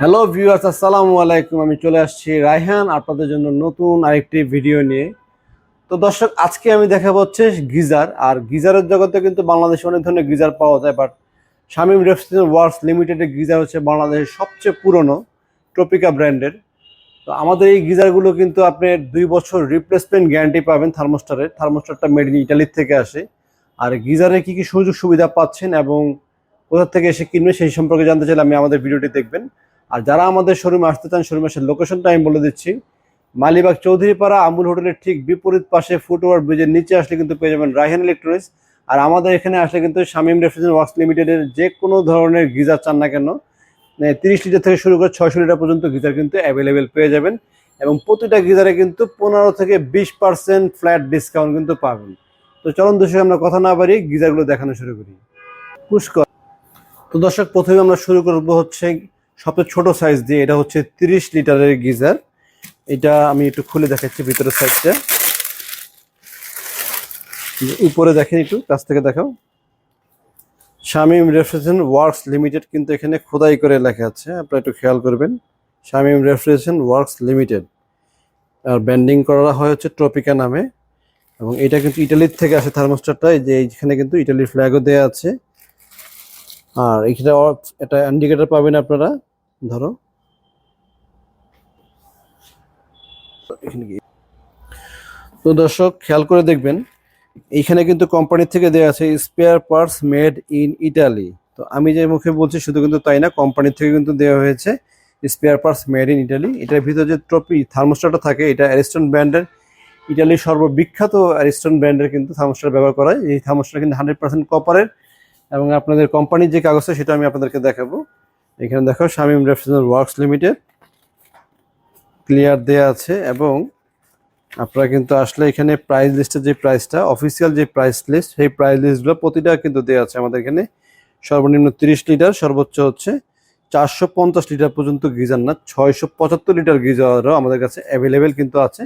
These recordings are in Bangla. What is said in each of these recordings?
হ্যালো ভিউয়ার্স আসসালামু আলাইকুম। আমি চলে আসছি রায়হান, আপনাদের জন্য নতুন আরেকটি ভিডিও নিয়ে। তো দর্শক, আজকে আমি দেখাবো হচ্ছে গিজার। আর গিজারের জগতে কিন্তু বাংলাদেশে অনেক ধরনের গিজার পাওয়া যায় বাট শামীম রেফ্রিজারেশন ওয়ার্কস লিমিটেডের গিজার হচ্ছে বাংলাদেশের সবচেয়ে পুরনো ট্রপিকা ব্র্যান্ডের তো আমাদের এই গিজারগুলো কিন্তু আপনি দুই বছর রিপ্লেসমেন্ট গ্যারান্টি পাবেন থার্মোস্টারের থার্মোস্টারটা মেড ইন ইটালির থেকে আসে। আর গিজারে কি কি সুযোগ সুবিধা পাচ্ছেন এবং কোথা থেকে এসে কিনবে সেই সম্পর্কে জানতে চাইলে আমি আমাদের ভিডিওটি দেখবেন। আর যারা আমাদের শোরুমে আসতে চান শোরুমে আসার লোকেশনটা আমি বলে দিচ্ছি। মালিবাগ চৌধুরীপাড়া আমুল হোটেলের ঠিক বিপরীত পাশে ফুটওভার ব্রিজের নিচে আসলে কিন্তু পেয়ে যাবেন রায়হান ইলেকট্রনিক্স আর আমাদের এখানে আসলে কিন্তু শামীম রেফ্রিজারেশন ওয়ার্কস লিমিটেডের যে কোনো ধরনের গিজার চান না কেন তিরিশ লিটার থেকে শুরু করে ছয়শো লিটার পর্যন্ত গিজার কিন্তু অ্যাভেলেবেল পেয়ে যাবেন এবং প্রতিটা গিজারে কিন্তু পনেরো থেকে বিশ পার্সেন্ট ফ্ল্যাট ডিসকাউন্ট কিন্তু পাবেন। তো চলুন দর্শক, আমরা কথা না পারি গিজারগুলো দেখানো শুরু করি। পুষ্কর। তো দর্শক, প্রথমে আমরা শুরু করব হচ্ছে সবচেয়ে ছোট সাইজ দিয়ে এটা হচ্ছে তিরিশ লিটারের গিজার। এটা আমি একটু খুলে দেখাচ্ছি ভিতরের সাইজটা উপরে দেখেন একটু, কাছ থেকে দেখাও। শামীম রেফ্রিজারেশন ওয়ার্কস লিমিটেড কিন্তু এখানে খোদাই করে লেখা আছে, আপনারা একটু খেয়াল করবেন। Shamim refrigeration works limited. আর ব্যান্ডিং করা হয় হচ্ছে ট্রপিকা নামে। এবং এটা কিন্তু ইটালির থেকে আসে থার্মোস্টারটা এই যে এইখানে কিন্তু ইটালির ফ্ল্যাগও দেওয়া আছে। আর এখানে একটা ইন্ডিকেটর পাবেন আপনারা, ধরো। এখানে তো দর্শক, খেয়াল করে দেখবেন এইখানে কিন্তু কোম্পানি থেকে দেওয়া আছে spare parts made in Italy তো আমি যে মুখে বলছি, শুধু কিন্তু তাই না কোম্পানি থেকে কিন্তু দেওয়া হয়েছে spare parts made in Italy এটার ভিতরে যে ট্রপি থার্মোস্টারটা থাকে, এটা অ্যারিস্টন ব্র্যান্ডের ইটালির সর্ববিখ্যাত অ্যারিস্টন ব্র্যান্ডের কিন্তু থার্মোস্টার ব্যবহার করা হয়। এই থার্মোস্টার কিন্তু হান্ড্রেড পার্সেন্ট কপারের এবং আপনাদের কোম্পানির যে কাগজটা সেটা আমি আপনাদেরকে দেখাবো। এখানে দেখো, Shamim refrigeration works limited. Clear দেয়া আছে এবং আপনারা কিন্তু আসলে এখানে প্রাইস লিস্টের যে প্রাইসটা অফিসিয়াল যে প্রাইস লিস্ট সেই প্রাইস লিস্টগুলো প্রতিটা কিন্তু দেওয়া আছে আমাদের এখানে। সর্বনিম্ন তিরিশ লিটার, সর্বোচ্চ হচ্ছে চারশো পঞ্চাশ লিটার পর্যন্ত গিজার না, ছয়শো পঁচাত্তর লিটার গিজারও আমাদের কাছে অ্যাভেলেবেল কিন্তু আছে।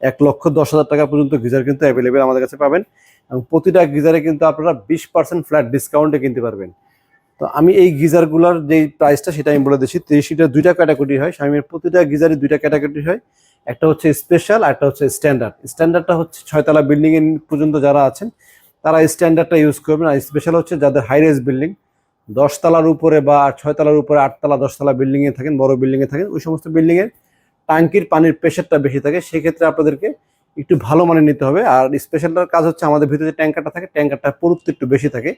এক লক্ষ দশ হাজার টাকা পর্যন্ত গিজার কিন্তু অ্যাভেলেবেল আমাদের কাছে পাবেন। এবং প্রতিটা গিজারে কিন্তু আপনারা বিশ পার্সেন্ট ফ্ল্যাট ডিসকাউন্টে কিনতে পারবেন। তো আমি এই গিজারগুলোর যে প্রাইসটা সেটা আমি বলে দিচ্ছি তিরিশ লিটার দুইটা ক্যাটাগরি হয় স্বামীর প্রতিটা গিজারে দুইটা ক্যাটাগরি হয়। একটা হচ্ছে স্পেশাল একটা হচ্ছে স্ট্যান্ডার্ড স্ট্যান্ডার্ডটা হচ্ছে ছয়তলা বিল্ডিং এর পর্যন্ত যারা আছেন, তারা স্ট্যান্ডার্ডটা ইউজ করবেন। আর স্পেশাল হচ্ছে যাদের হাই রেজ বিল্ডিং দশতলার উপরে বা ছয়তলার উপরে আটতলা, দশতলা বিল্ডিং এ থাকেন, বড় বিল্ডিং এ থাকেন, ওই সমস্ত বিল্ডিং এর টাঙ্কির পানির প্রেশারটা বেশি থাকে। সেক্ষেত্রে আপনাদেরকে একটু ভালো মানের নিতে হবে। আর স্পেশালটার কাজ হচ্ছে আমাদের ভিতরে ট্যাঙ্কারটা থাকে ট্যাঙ্কারটা পুরুত্ব একটু বেশি থাকে।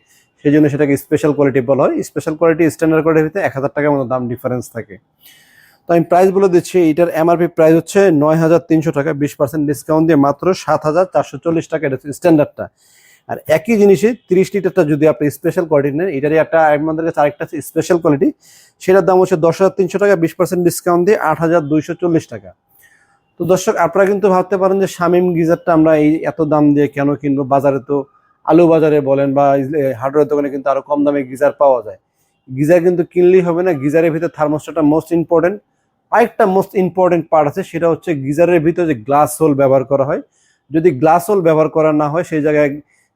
সেই জন্য সেটাকে স্পেশাল কোয়ালিটি বলা হয়। স্পেশাল কোয়ালিটি স্ট্যান্ডার্ড কোয়ালিটির ভিতরে এক হাজার টাকার মতো দাম ডিফারেন্স থাকে। তো আমি প্রাইস বলে দিচ্ছি, এটার এমআরপি প্রাইস হচ্ছে নয় হাজার তিনশো টাকা। বিশ পার্সেন্ট ডিসকাউন্ট দিয়ে মাত্র সাত হাজার চারশো চল্লিশ টাকা। এটা স্ট্যান্ডার্ডটা আর একই জিনিসে তিরিশ লিটারটা যদি আপনি স্পেশাল কোয়ালিটি নেন, এটারই একটা আমাদের কাছে আরেকটা আছে স্পেশাল কোয়ালিটি সেটার দাম হচ্ছে দশ হাজার তিনশো টাকা। বিশ পার্সেন্ট ডিসকাউন্ট দিয়ে আট হাজার দুইশো চল্লিশ টাকা। তো দর্শক, আপনারা কিন্তু ভাবতে পারেন যে শামিম গিজারটা আমরা এই এত দাম দিয়ে কেন কিনবো? বাজারে তো আলু বাজারে বলেন বা হার্ডওয়্যার দোকানে কিন্তু আরও কম দামে গিজার পাওয়া যায়। গিজার কিন্তু কিনলেই হবে না, গিজারের ভিতরে থার্মোস্টারটা মোস্ট ইম্পর্টেন্ট আরেকটা মোস্ট ইম্পর্টেন্ট পার্ট আছে, সেটা হচ্ছে গিজারের ভিতরে যে গ্লাস হোল ব্যবহার করা হয়। যদি গ্লাস হোল ব্যবহার করা না হয়, সেই জায়গায়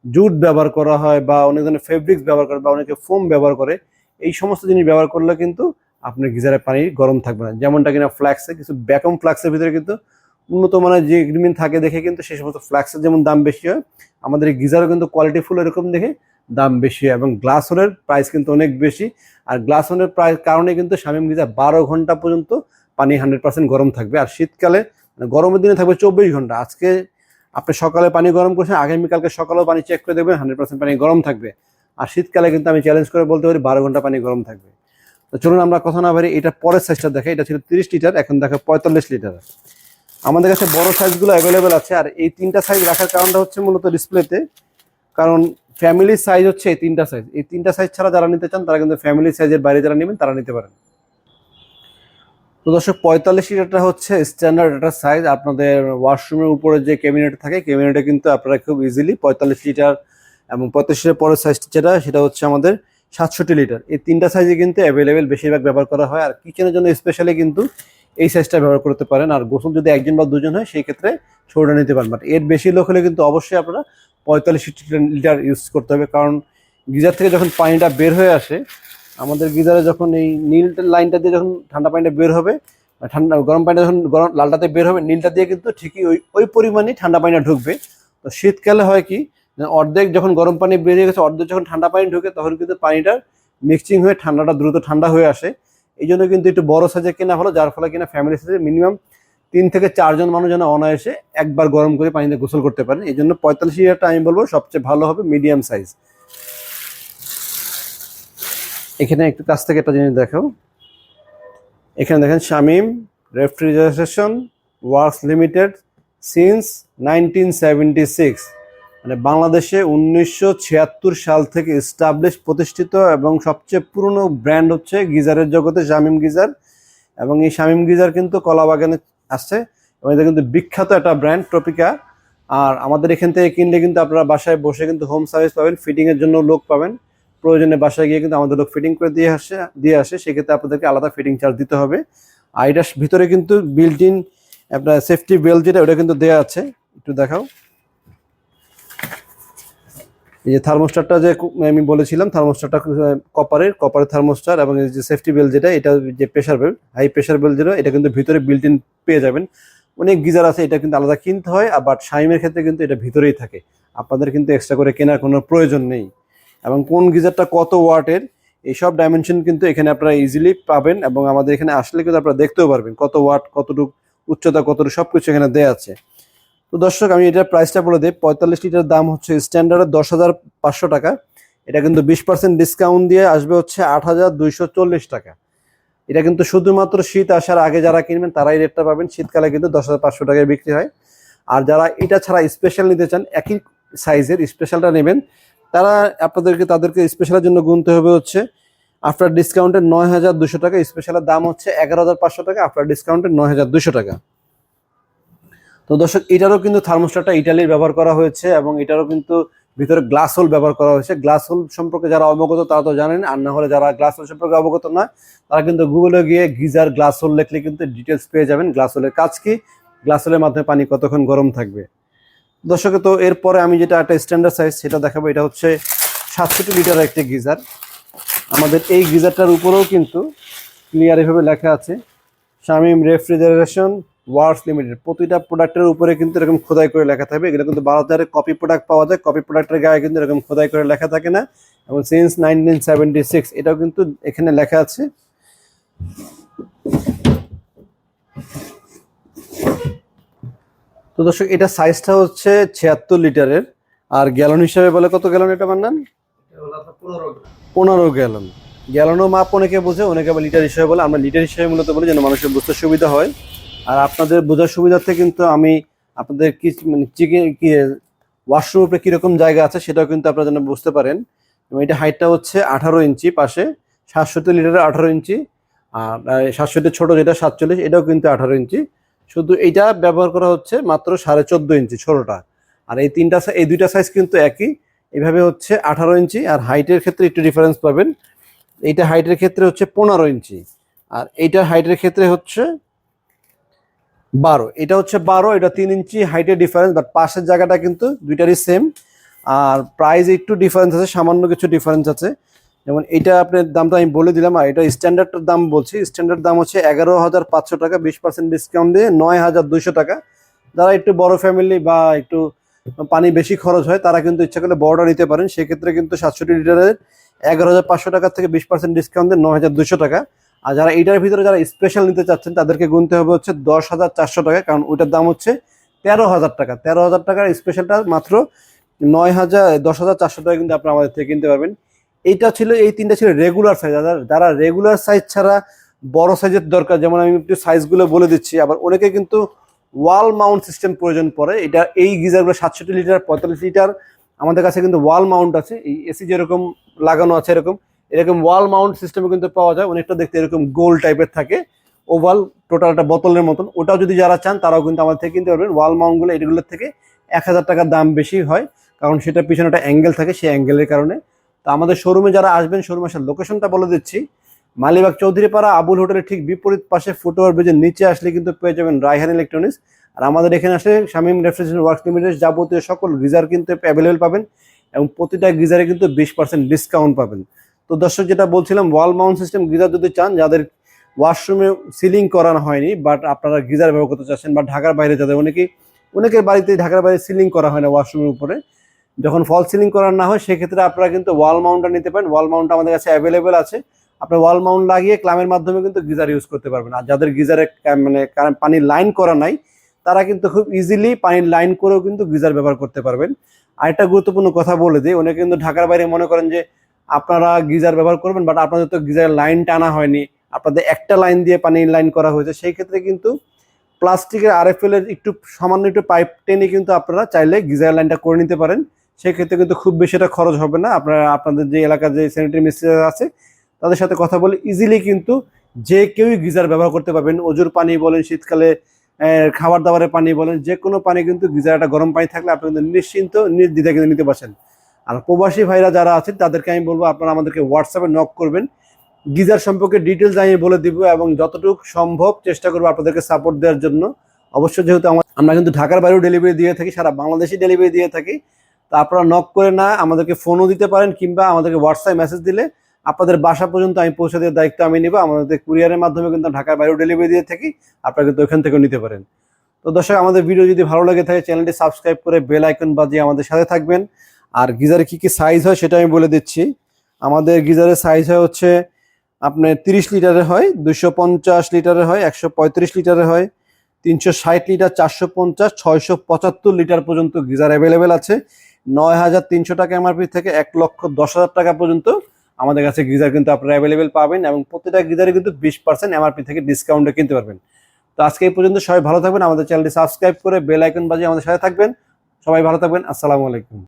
জুট ব্যবহার করা হয় বা অনেক ধরনের ফেব্রিক্স ব্যবহার করে বা অনেকে ফোম ব্যবহার করে, এই সমস্ত জিনিস ব্যবহার করলে কিন্তু আপনার গিজারের পানি গরম থাকবে না। যেমনটা কিনা ফ্ল্যাক্সে কিছু ব্যাকম ফ্ল্যাক্সের ভিতরে কিন্তু উন্নত মানের যে এগ্রিমেন্ট থাকে দেখে কিন্তু সেই সমস্ত ফ্ল্যাক্সের যেমন দাম বেশি হয়, আমাদের এই গিজারও কিন্তু কোয়ালিটি ফুল এরকম দেখে দাম বেশি হয় এবং গ্লাস হোলের প্রাইস কিন্তু অনেক বেশি। আর গ্লাস হোলের প্রাইস কারণে কিন্তু শামিম গিজার বারো ঘণ্টা পর্যন্ত পানি হান্ড্রেড পার্সেন্ট গরম থাকবে। আর শীতকালে মানে গরমের দিনে থাকবে চব্বিশ ঘণ্টা। আজকে আপনি সকালে পানি গরম করছেন, আগামীকালকে সকালেও পানি চেক করে দেখবেন হান্ড্রেড পার্সেন্ট পানি গরম থাকবে। আর শীতকালে কিন্তু আমি চ্যালেঞ্জ করে বলতে পারি বারো ঘণ্টা পানি গরম থাকবে। তো চলুন আমরা কথা না পারি এটা পরের সাইজটা দেখে এটা ছিল তিরিশ লিটার এখন দেখে পঁয়তাল্লিশ লিটার আমাদের কাছে বড় সাইজগুলো অ্যাভেলেবেল আছে, আর এই তিনটা সাইজ রাখার কারণটা হচ্ছে মূলত ডিসপ্লেতে কারণ ফ্যামিলির সাইজ হচ্ছে এই তিনটা সাইজ এই তিনটা সাইজ ছাড়া যারা নিতে চান, তারা কিন্তু ফ্যামিলি সাইজের বাইরে যারা নেবেন, তারা নিতে পারেন। তো দর্শক, পঁয়তাল্লিশ লিটারটা হচ্ছে স্ট্যান্ডার্ড একটা সাইজ আপনাদের ওয়াশরুমের উপরে যে ক্যাবিনেট থাকে ক্যাবিনেটে কিন্তু আপনারা খুব ইজিলি পঁয়তাল্লিশ লিটার এবং পঁয়তাল্লিশ লিটার পরের সাইজটা যেটা, সেটা হচ্ছে আমাদের সাতষট্টি লিটার। এই তিনটা সাইজে কিন্তু অ্যাভেলেবেল বেশিরভাগ ব্যবহার করা হয়। আর কিচেনের জন্য স্পেশালি কিন্তু এই সাইজটা ব্যবহার করতে পারেন। আর গোসল যদি একজন বা দুজন হয় সেই ক্ষেত্রে ছোটটা নিতে পারেন। বাট এর বেশি লোক হলে কিন্তু অবশ্যই আপনারা পঁয়তাল্লিশ লিটার ইউজ করতে হবে। কারণ গিজার থেকে যখন পানিটা বের হয়ে আসে, আমাদের গিজারে যখন এই নীল লাইনটা দিয়ে যখন ঠান্ডা পানিটা বের হবে ঠান্ডা গরম পানিটা যখন গরম লালটাতে বের হবে, নীলটা দিয়ে কিন্তু ঠিকই ওই ওই পরিমাণেই ঠান্ডা পানিটা ঢুকবে। তো শীতকালে হয় কি অর্ধেক যখন গরম পানি বেরিয়ে গেছে, অর্ধেক যখন ঠান্ডা পানি ঢুকে, তখন কিন্তু পানিটা মিক্সিং হয়ে ঠান্ডাটা দ্রুত ঠান্ডা হয়ে আসে। এই জন্য কিন্তু একটু বড় সাইজের কেনা হলো, যার ফলে কিনা ফ্যামিলি সাইজে মিনিমাম তিন থেকে চারজন মানুষ যেন অনায়াসে একবার গরম করে পানিতে গোসল করতে পারেন। এই জন্য পঁয়তাল্লিশ লিটারটা আমি বলব সবচেয়ে ভালো হবে মিডিয়াম সাইজ এখানে একটু কাছ থেকে একটা জিনিস দেখো। এখানে দেখেন Shamim refrigeration works limited since nineteen seventy six মানে বাংলাদেশে উনিশশো ছিয়াত্তর সাল থেকে এস্টাবলিশ প্রতিষ্ঠিত এবং সবচেয়ে পুরনো ব্র্যান্ড হচ্ছে গিজারের জগতে শামিম গিজার। এবং এই শামিম গিজার কিন্তু কলাবাগানে আসছে এবং এটা কিন্তু বিখ্যাত একটা ব্র্যান্ড ট্রপিকা আর আমাদের এখান থেকে কিনলে কিন্তু আপনারা বাসায় বসে কিন্তু হোম সার্ভিস পাবেন ফিটিংয়ের জন্য লোক পাবেন। প্রয়োজনে বাসায় গিয়ে কিন্তু আমাদের লোক ফিটিং করে দিয়ে আসে দিয়ে আসে, সেক্ষেত্রে আপনাদেরকে আলাদা ফিটিং চার্জ দিতে হবে। আর এটার ভিতরে কিন্তু বিল্ট ইন আপনার সেফটি বেল যেটা, ওটা কিন্তু দেওয়া আছে, একটু দেখাও। এই যে থার্মোস্টারটা যে আমি বলেছিলাম থার্মোস্টারটা কপারের কপারের থার্মোস্টার এবং যে সেফটি বেল যেটা, এটা যে pressure valve high pressure valve যেটা, এটা কিন্তু ভিতরে বিল্ট ইন পেয়ে যাবেন। অনেক গিজার আছে, এটা কিন্তু আলাদা কিনতে হয় আবার শাইমের ক্ষেত্রে কিন্তু এটা ভিতরেই থাকে। আপনাদের কিন্তু এক্সট্রা করে কেনার কোনো প্রয়োজন নেই। এবং কোন গিজারটা কত ওয়াটের, এইসব ডাইমেনশন কিন্তু এখানে আপনারা ইজিলি পাবেন এবং আমাদের এখানে আসলে কিন্তু আপনারা দেখতেও পারবেন কত ওয়াট, কতটুকু উচ্চতা, কতটুকু সব কিছু এখানে দেওয়া আছে। তো দর্শক, আমি এটার প্রাইসটা বলে দিই। পঁয়তাল্লিশ লিটার দাম হচ্ছে স্ট্যান্ডার্ডের দশ হাজার পাঁচশো টাকা। এটা কিন্তু বিশ পার্সেন্ট ডিসকাউন্ট দিয়ে আসবে হচ্ছে আট হাজার দুইশো চল্লিশ টাকা। এটা কিন্তু শুধুমাত্র শীত আসার আগে যারা কিনবেন, তারাই রেটটা পাবেন। শীতকালে কিন্তু দশ হাজার পাঁচশো টাকায় বিক্রি হয়। আর যারা এটা ছাড়া স্পেশাল নিতে চান, একই সাইজের স্পেশালটা নেবেন। তারা আপনাদেরকে, তাদেরকে স্পেশালের জন্য গুনতে হবে হচ্ছে আফটার ডিসকাউন্টের নয় হাজার দুশো টাকা। স্পেশালের দাম হচ্ছে এগারো হাজার পাঁচশো টাকা আফটার ডিসকাউন্টের নয় হাজার দুশো টাকা। তো দর্শক, এটারও কিন্তু থার্মোস্টারটা ইটালির ব্যবহার করা হয়েছে এবং এটারও কিন্তু ভিতরে গ্লাস হোল ব্যবহার করা হয়েছে। গ্লাস হোল সম্পর্কে যারা অবগত তারা তো জানেন, আর না হলে যারা গ্লাস হোল সম্পর্কে অবগত নয়, তারা কিন্তু গুগলে গিয়ে গিজার গ্লাস হোল লিখলে কিন্তু ডিটেলস পেয়ে যাবেন। গ্লাস হোলের কাজ কি? গ্লাস হোলের মাধ্যমে পানি কতক্ষণ গরম থাকবে? দর্শকে, তো এরপরে আমি যেটা একটা স্ট্যান্ডার্ড সাইজ সেটা দেখাবো, এটা হচ্ছে সাতষট্টি লিটার একটি গিজার। আমাদের এই গিজারটার উপরেও কিন্তু ক্লিয়ার এভাবে লেখা আছে, শামিম রেফ্রিজারেশন ওয়ার্স লিমিটেড প্রতিটা প্রোডাক্টের উপরে কিন্তু এরকম খোদাই করে লেখা থাকবে। এগুলো কিন্তু বাজারে কপি প্রোডাক্ট পাওয়া যায়। কপি প্রোডাক্টের গায়ে কিন্তু এরকম খোদাই করে লেখা থাকে না। এবং সিন্স নাইনটিন সেভেন্টি সিক্স এটাও কিন্তু এখানে লেখা আছে। তো দর্শক, এটা সাইজটা হচ্ছে ছিয়াত্তর লিটারের। আর গ্যালন হিসাবে বলে কত গ্যালন এটা বানান পনেরো গ্যালন গ্যালনও মাপ অনেকে বোঝে, অনেকে আবার লিটার হিসেবে বলে। আমরা লিটার হিসেবে মূলত বলি যেন মানুষের বুঝতে সুবিধা হয়। আর আপনাদের বোঝার সুবিধার্থে কিন্তু আমি আপনাদের কি মানে চিকেন কি ওয়াশরুমের উপরে কীরকম জায়গা আছে সেটাও কিন্তু আপনারা যেন বুঝতে পারেন। এবং এটা হাইটটা হচ্ছে আঠারো ইঞ্চি, পাশে সাতষট্টি লিটারের আঠারো ইঞ্চি আর সাতষট্টি ছোটো যেটা সাতচল্লিশ, এটাও কিন্তু আঠারো ইঞ্চি। শুধু এইটা ব্যবহার করা হচ্ছে মাত্র সাড়ে চোদ্দ ইঞ্চি ছোটোটা। আর এই তিনটা এই দুইটা সাইজ কিন্তু একই। এভাবে হচ্ছে আঠারো ইঞ্চি আর হাইটের ক্ষেত্রে একটু ডিফারেন্স পাবেন। এইটা হাইটের ক্ষেত্রে হচ্ছে পনেরো ইঞ্চি। আর এইটার হাইটের ক্ষেত্রে হচ্ছে বারো। এটা হচ্ছে বারো, এটা তিন ইঞ্চি হাইটের ডিফারেন্স বাট পাশের জায়গাটা কিন্তু দুইটারই সেম আর প্রাইস একটু ডিফারেন্স আছে, সামান্য কিছু ডিফারেন্স আছে। যেমন এটা আপনার দামটা আমি বলে দিলাম, আর এটা স্ট্যান্ডার্ড দাম বলছি। স্ট্যান্ডার্ড দাম হচ্ছে এগারো হাজার পাঁচশো টাকা, বিশ পার্সেন্ট ডিসকাউন্ট দিয়ে নয় হাজার দুইশো টাকা। যারা একটু বড় ফ্যামিলি বা একটু পানি বেশি খরচ হয়, তারা কিন্তু ইচ্ছা করলে বড়টা নিতে পারেন। সেক্ষেত্রে কিন্তু সাতষট্টি লিটারের এগারো হাজার পাঁচশো টাকা থেকে বিশ পার্সেন্ট ডিসকাউন্ট দিয়ে নয় হাজার দুশো টাকা। আর যারা এইটার ভিতরে যারা স্পেশাল নিতে চাচ্ছেন, তাদেরকে গুনতে হবে হচ্ছে দশ হাজার চারশো টাকা, কারণ ওইটার দাম হচ্ছে তেরো হাজার টাকা। তেরো হাজার টাকার স্পেশালটা মাত্র নয় হাজার, দশ হাজার চারশো টাকা কিন্তু আপনারা আমাদের থেকে কিনতে পারবেন। এইটা ছিল, এই তিনটা ছিল রেগুলার সাইজ যারা রেগুলার সাইজ ছাড়া বড় সাইজের দরকার, যেমন আমি একটু সাইজগুলো বলে দিচ্ছি, আবার অনেকে কিন্তু ওয়াল মাউন্ট সিস্টেম প্রয়োজন পড়ে। এটা এই গিজারগুলো সাতষট্টি লিটার, পঁয়তাল্লিশ লিটার, আমাদের কাছে কিন্তু ওয়াল মাউন্ট আছে। এই এসি যেরকম লাগানো আছে এরকম এরকম ওয়াল মাউন্ট সিস্টেমে কিন্তু পাওয়া যায়। অনেকটা দেখতে এরকম গোল টাইপের থাকে। ওভাল টোটাল একটা বোতলের মতন। ওটাও যদি যারা চান, তারাও কিন্তু আমাদের থেকে কিনতে পারবেন। ওয়াল মাউন্টগুলো এগুলোর থেকে এক হাজার টাকার দাম বেশি হয়। কারণ সেটার পিছনে একটা অ্যাঙ্গেল থাকে, সেই অ্যাঙ্গেলের কারণে। তো আমাদের শোরুমে যারা আসবেন শোরুমে আসার লোকেশনটা বলে দিচ্ছি। মালিবাগ চৌধুরীপাড়া, আবুল হোটেলের ঠিক বিপরীত পাশে ফুটওভার ব্রিজের নিচে আসলে কিন্তু পেয়ে যাবেন রায়হান ইলেকট্রনিক্স আর আমাদের এখানে আসলে শামিম রেফ্রিজারেশন ওয়ার্কস লিমিটেড যাবতীয় সকল গিজার কিন্তু অ্যাভেলেবেল পাবেন। এবং প্রতিটা গিজারে কিন্তু বিশ পার্সেন্ট ডিসকাউন্ট পাবেন। তো দর্শক, যেটা বলছিলাম ওয়াল মাউন্ট সিস্টেম গিজার যদি চান, যাদের ওয়াশরুমে সিলিং করানো হয়নি বাট আপনারা গিজার ব্যবহার করতে চাচ্ছেন বা ঢাকার বাইরে যাদের অনেকেই অনেকের বাড়িতে ঢাকার বাইরে সিলিং করা হয় না ওয়াশরুমের উপরে। যখন ফল সিলিং করা না হয়, সেক্ষেত্রে আপনারা কিন্তু ওয়াল মাউন্টটা নিতে পারেন। ওয়াল মাউন্ট আমাদের কাছে অ্যাভেলেবেল আছে। আপনার ওয়াল মাউন্ট লাগিয়ে ক্লামের মাধ্যমে কিন্তু গিজার ইউজ করতে পারবেন। আর যাদের গিজারে মানে পানির লাইন করা নাই, তারা কিন্তু খুব ইজিলি পানির লাইন করেও কিন্তু গিজার ব্যবহার করতে পারবেন। আরেকটা গুরুত্বপূর্ণ কথা বলে দিই, অনেকে কিন্তু ঢাকার বাইরে মনে করেন যে আপনারা গিজার ব্যবহার করবেন বাট আপনাদের তো গিজারের লাইন টানা হয়নি। আপনাদের একটা লাইন দিয়ে পানির লাইন করা হয়েছে। সেই ক্ষেত্রে কিন্তু প্লাস্টিকের আরএফএল এর একটু সামান্য একটু পাইপ টেনে কিন্তু আপনারা চাইলে গিজার লাইনটা করে নিতে পারেন। সেক্ষেত্রে কিন্তু খুব বেশি একটা খরচ হবে না। আপনারা, আপনাদের যে এলাকার যে স্যানিটারি মিস্ত্রি আছে, তাদের সাথে কথা বলে ইজিলি কিন্তু যে কেউই গিজার ব্যবহার করতে পারবেন। অজুর পানি বলেন, শীতকালে খাবার দাবারের পানি বলেন, যে কোনো পানি কিন্তু গিজার একটা গরম পানি থাকলে আপনি কিন্তু নিশ্চিন্ত নির্দ্বিধা কিন্তু নিতে পারছেন। আর প্রবাসী ভাইরা যারা আছেন, তাদেরকে আমি বলব আপনারা আমাদেরকে হোয়াটসঅ্যাপে নক করবেন। গিজার সম্পর্কে ডিটেলস আমি বলে দিব এবং যতটুকু সম্ভব চেষ্টা করব আপনাদেরকে সাপোর্ট দেওয়ার জন্য। অবশ্যই যেহেতু আমার আমরা কিন্তু ঢাকার বাইরেও ডেলিভারি দিয়ে থাকি, সারা বাংলাদেশে ডেলিভারি দিয়ে থাকি। তা আপনারা নক করে না, আমাদেরকে ফোনও দিতে পারেন কিংবা আমাদেরকে হোয়াটসঅ্যাপ মেসেজ দিলে আপনাদের বাসা পর্যন্ত আমি পৌঁছে দেওয়ার দায়িত্ব আমি নিব। আমাদের কুরিয়ারের মাধ্যমে কিন্তু ঢাকার বাইরেও ডেলিভারি দিয়ে থাকি, আপনারা কিন্তু ওখান থেকেও নিতে পারেন। তো দর্শক, আমাদের ভিডিও যদি ভালো লাগে থাকে চ্যানেলটি সাবস্ক্রাইব করে বেল আইকন বাজিয়ে আমাদের সাথে থাকবেন। আর গিজারে কি কি সাইজ হয় সেটা আমি বলে দিচ্ছি। আমাদের গিজারের সাইজ হয় হচ্ছে আপনার তিরিশ লিটারের হয় দুশো পঞ্চাশ লিটারের হয়, একশো পঁয়ত্রিশ লিটারের হয়, তিনশো ষাট লিটার, চারশো পঞ্চাশ, ছয়শো পঁচাত্তর লিটার পর্যন্ত গিজার অ্যাভেলেবেল আছে। নয় হাজার তিনশো টাকা এমআরপি থেকে এক লক্ষ দশ হাজার টাকা পর্যন্ত আমাদের কাছে গিজার কিন্তু আপনারা অ্যাভেলেবেল পাবেন এবং প্রতিটা গিজারে কিন্তু বিশ পার্সেন্ট এমআরপি থেকে ডিসকাউন্টে কিনতে পারবেন। তো আজকে এই পর্যন্ত সবাই ভালো থাকবেন, আমাদের চ্যানেলটি সাবস্ক্রাইব করে বেল আইকন বাজিয়ে আমাদের সাথে থাকবেন। সবাই ভালো থাকবেন, আসসালামু আলাইকুম।